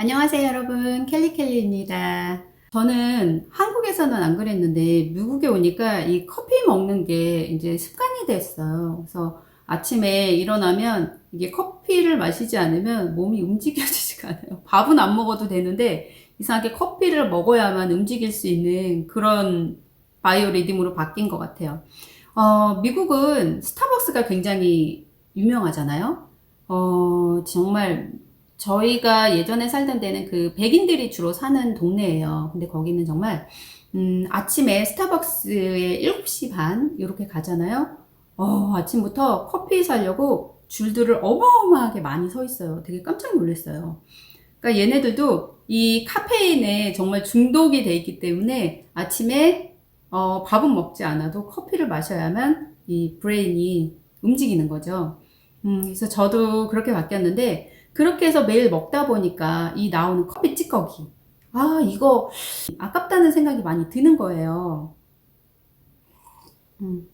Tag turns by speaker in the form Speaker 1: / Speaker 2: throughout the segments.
Speaker 1: 안녕하세요 여러분. 켈리켈리입니다. 저는 한국에서는 안 그랬는데 미국에 오니까 이 커피 먹는 게 이제 습관이 됐어요. 그래서 아침에 일어나면 이게 커피를 마시지 않으면 몸이 움직여지지가 않아요. 밥은 안 먹어도 되는데 이상하게 커피를 먹어야만 움직일 수 있는 그런 바이오 리듬으로 바뀐 것 같아요. 어, 미국은 스타벅스가 굉장히 유명하잖아요. 어, 정말 저희가 예전에 살던 데는 그 백인들이 주로 사는 동네예요. 근데 거기는 정말 음, 아침에 스타벅스에 7시 반 이렇게 가잖아요. 어, 아침부터 커피 사려고 줄들을 어마어마하게 많이 서 있어요. 되게 깜짝 놀랐어요. 그러니까 얘네들도 이 카페인에 정말 중독이 돼 있기 때문에 아침에 어, 밥은 먹지 않아도 커피를 마셔야만 이 브레인이 움직이는 거죠. 음, 그래서 저도 그렇게 바뀌었는데 그렇게 해서 매일 먹다 보니까 이 나오는 커피 찌꺼기. 아, 이거 아깝다는 생각이 많이 드는 거예요. 음.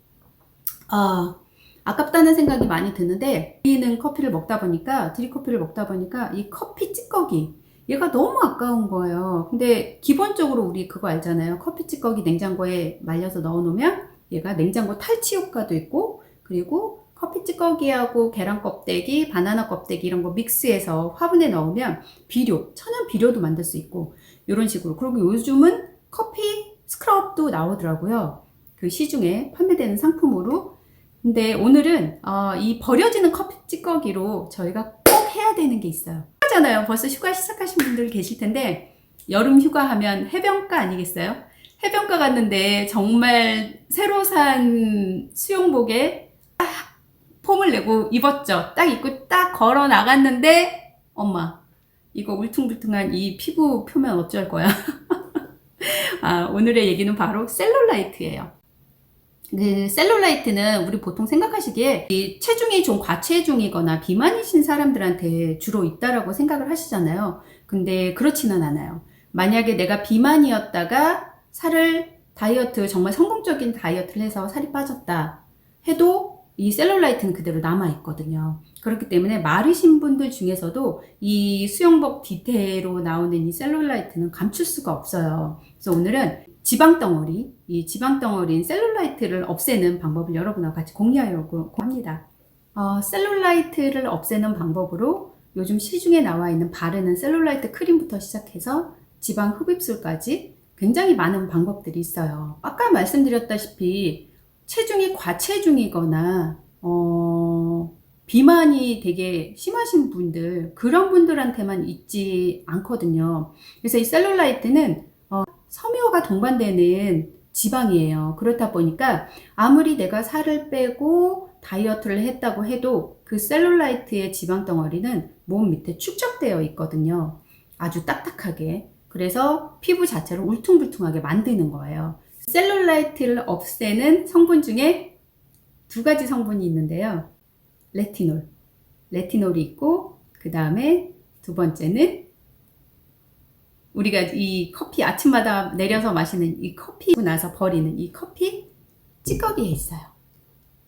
Speaker 1: 아, 아깝다는 생각이 많이 드는데, 우리는 커피를 먹다 보니까, 드립커피를 먹다 보니까 이 커피 찌꺼기, 얘가 너무 아까운 거예요. 근데 기본적으로 우리 그거 알잖아요. 커피 찌꺼기 냉장고에 말려서 넣어 놓으면 얘가 냉장고 탈취 효과도 있고, 그리고 커피 찌꺼기하고 계란 껍데기, 바나나 껍데기 이런 거 믹스해서 화분에 넣으면 비료, 천연 비료도 만들 수 있고 이런 식으로. 그리고 요즘은 커피 스크럽도 나오더라고요. 그 시중에 판매되는 상품으로. 근데 오늘은 어, 이 버려지는 커피 찌꺼기로 저희가 꼭 해야 되는 게 있어요. 하잖아요. 벌써 휴가 시작하신 분들 계실 텐데 여름 휴가 하면 해변가 아니겠어요? 해변가 갔는데 정말 새로 산 수영복에 폼을 내고 입었죠. 딱 입고 딱 걸어 나갔는데 엄마 이거 울퉁불퉁한 이 피부 표면 어쩔 거야. 아, 오늘의 얘기는 바로 셀룰라이트예요. 그 셀룰라이트는 우리 보통 생각하시기에 이 체중이 좀 과체중이거나 비만이신 사람들한테 주로 있다라고 생각을 하시잖아요. 근데 그렇지는 않아요. 만약에 내가 비만이었다가 살을 다이어트 정말 성공적인 다이어트를 해서 살이 빠졌다 해도 이 셀룰라이트는 그대로 남아 있거든요. 그렇기 때문에 마르신 분들 중에서도 이 수영복 디테일로 나오는 이 셀룰라이트는 감출 수가 없어요. 그래서 오늘은 지방 덩어리, 이 지방 덩어리인 셀룰라이트를 없애는 방법을 여러분과 같이 공유하려고 합니다. 어, 셀룰라이트를 없애는 방법으로 요즘 시중에 나와 있는 바르는 셀룰라이트 크림부터 시작해서 지방 흡입술까지 굉장히 많은 방법들이 있어요. 아까 말씀드렸다시피 체중이 과체중이거나 어, 비만이 되게 심하신 분들 그런 분들한테만 있지 않거든요. 그래서 이 셀룰라이트는 어, 섬유가 동반되는 지방이에요. 그렇다 보니까 아무리 내가 살을 빼고 다이어트를 했다고 해도 그 셀룰라이트의 지방 덩어리는 몸 밑에 축적되어 있거든요. 아주 딱딱하게. 그래서 피부 자체를 울퉁불퉁하게 만드는 거예요. 셀룰라이트를 없애는 성분 중에 두 가지 성분이 있는데요. 레티놀. 레티놀이 있고, 그 다음에 두 번째는 우리가 이 커피 아침마다 내려서 마시는 이 커피 나서 버리는 이 커피 찌꺼기에 있어요.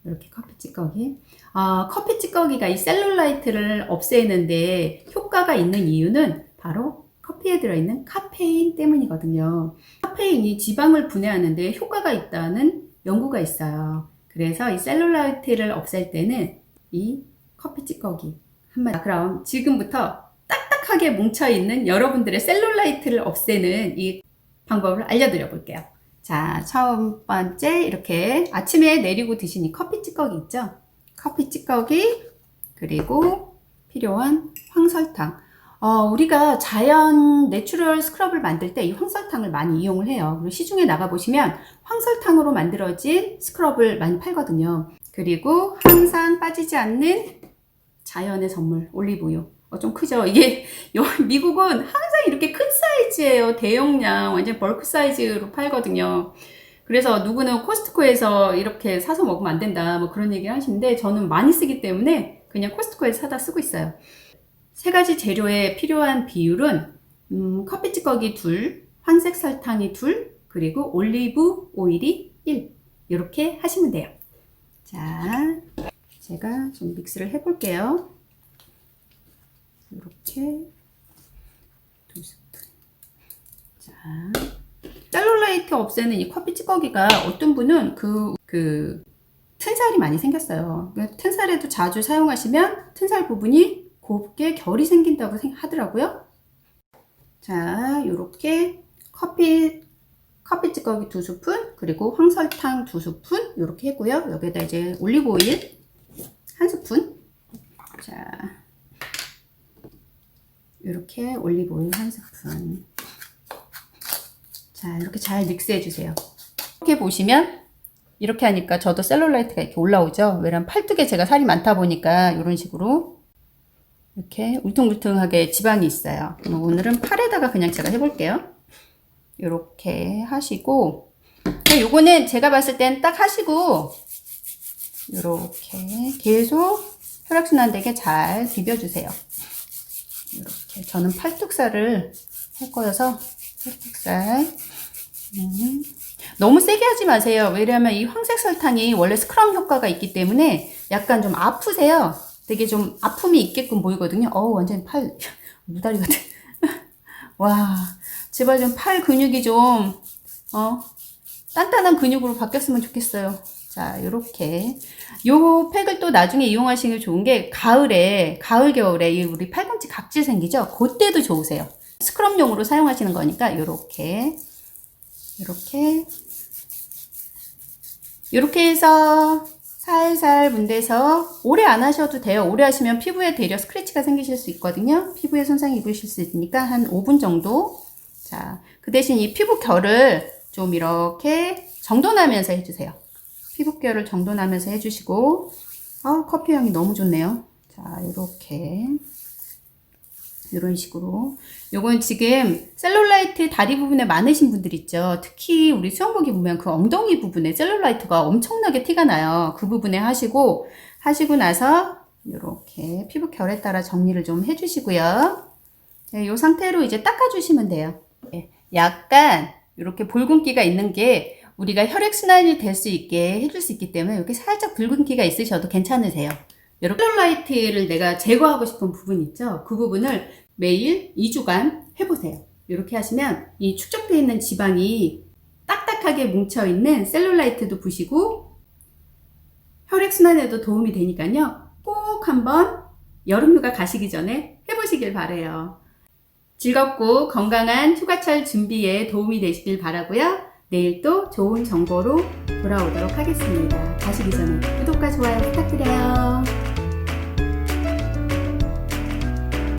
Speaker 1: 이렇게 커피 찌꺼기. 아, 커피 찌꺼기가 이 셀룰라이트를 없애는데 효과가 있는 이유는 바로 커피에 들어있는 카페인 때문이거든요. 카페인이 지방을 분해하는데 효과가 있다는 연구가 있어요. 그래서 이 셀룰라이트를 없앨 때는 이 커피 찌꺼기 한마디 그럼 지금부터 딱딱하게 뭉쳐있는 여러분들의 셀룰라이트를 없애는 이 방법을 알려드려 볼게요. 자, 첫 번째 이렇게 아침에 내리고 드시니 커피 찌꺼기 있죠? 커피 찌꺼기 그리고 필요한 황설탕 어, 우리가 자연 내추럴 스크럽을 만들 때 이 황설탕을 많이 이용을 해요. 그리고 시중에 나가보시면 황설탕으로 만들어진 스크럽을 많이 팔거든요. 그리고 항상 빠지지 않는 자연의 선물, 올리브유. 어, 좀 크죠? 이게, 미국은 항상 이렇게 큰 사이즈예요. 대용량, 완전 벌크 사이즈로 팔거든요. 그래서 누구는 코스트코에서 이렇게 사서 먹으면 안 된다, 뭐 그런 얘기 하시는데, 저는 많이 쓰기 때문에 그냥 코스트코에서 사다 쓰고 있어요. 세 가지 재료에 필요한 비율은 음, 커피 찌꺼기 둘, 황색 설탕이 둘, 그리고 올리브 오일이 1 이렇게 하시면 돼요. 자, 제가 좀 믹스를 해볼게요. 이렇게 셀룰라이트 없애는 이 커피 찌꺼기가 어떤 분은 그, 그, 튼살이 많이 생겼어요. 그 튼살에도 자주 사용하시면 튼살 부분이 곱게 결이 생긴다고 생- 하더라고요. 자, 요렇게 커피, 커피 찌꺼기 두 스푼, 그리고 황설탕 두 스푼, 요렇게 했고요. 여기다 이제 올리브 오일 한 스푼. 자, 요렇게 올리브 오일 한 스푼. 자, 이렇게 잘 믹스해 주세요. 이렇게 보시면 이렇게 하니까 저도 셀룰라이트가 이렇게 올라오죠. 왜냐면 팔뚝에 제가 살이 많다 보니까 이런 식으로 이렇게 울퉁불퉁하게 지방이 있어요. 오늘은 팔에다가 그냥 제가 해볼게요. 이렇게 하시고 요거는 제가 봤을 땐 딱 하시고 이렇게 계속 혈액순환 되게 잘 비벼주세요. 이렇게 저는 팔뚝살을 할 거여서 팔뚝살 음. 너무 세게 하지 마세요. 왜냐면 이 황색 설탕이 원래 스크럼 효과가 있기 때문에 약간 좀 아프세요. 되게 좀 아픔이 있게끔 보이거든요. 어우, 완전 팔, 무다리 같아. 와, 제발 좀 팔 근육이 좀, 어, 단단한 근육으로 바뀌었으면 좋겠어요. 자, 요렇게. 요 팩을 또 나중에 이용하시는 게 좋은 게, 가을에, 가을, 겨울에 이 우리 팔꿈치 각질 생기죠? 그때도 좋으세요. 스크럼용으로 사용하시는 거니까, 요렇게. 이렇게 이렇게 해서 살살 문대서 오래 안 하셔도 돼요. 오래 하시면 피부에 대려 스크래치가 생기실 수 있거든요. 피부에 손상이 입으실 수 있으니까 한 5분 정도. 자, 그 대신 이 피부 결을 좀 이렇게 정돈하면서 해주세요. 피부 결을 정돈하면서 해주시고, 아, 커피 향이 너무 좋네요. 자, 이렇게. 이런 식으로. 요건 지금 셀룰라이트 다리 부분에 많으신 분들 있죠. 특히 우리 수영복이 보면 그 엉덩이 부분에 셀룰라이트가 엄청나게 티가 나요. 그 부분에 하시고, 하시고 나서 이렇게 피부 결에 따라 정리를 좀 해주시고요. 네, 요 상태로 이제 닦아주시면 돼요. 네, 약간 이렇게 붉은기가 있는 게 우리가 혈액순환이 될 수 있게 해줄 수 있기 때문에 이렇게 살짝 붉은기가 있으셔도 괜찮으세요. 이렇게 셀룰라이트를 내가 제거하고 싶은 부분 있죠? 그 부분을 매일 2주간 해보세요. 이렇게 하시면 이 축적되어 있는 지방이 딱딱하게 뭉쳐있는 셀룰라이트도 부시고 혈액순환에도 도움이 되니까요. 꼭 한번 여름휴가 가시기 전에 해보시길 바래요. 즐겁고 건강한 휴가철 준비에 도움이 되시길 바라고요. 내일 또 좋은 정보로 돌아오도록 하겠습니다. 가시기 전에 구독과 좋아요 부탁드려요.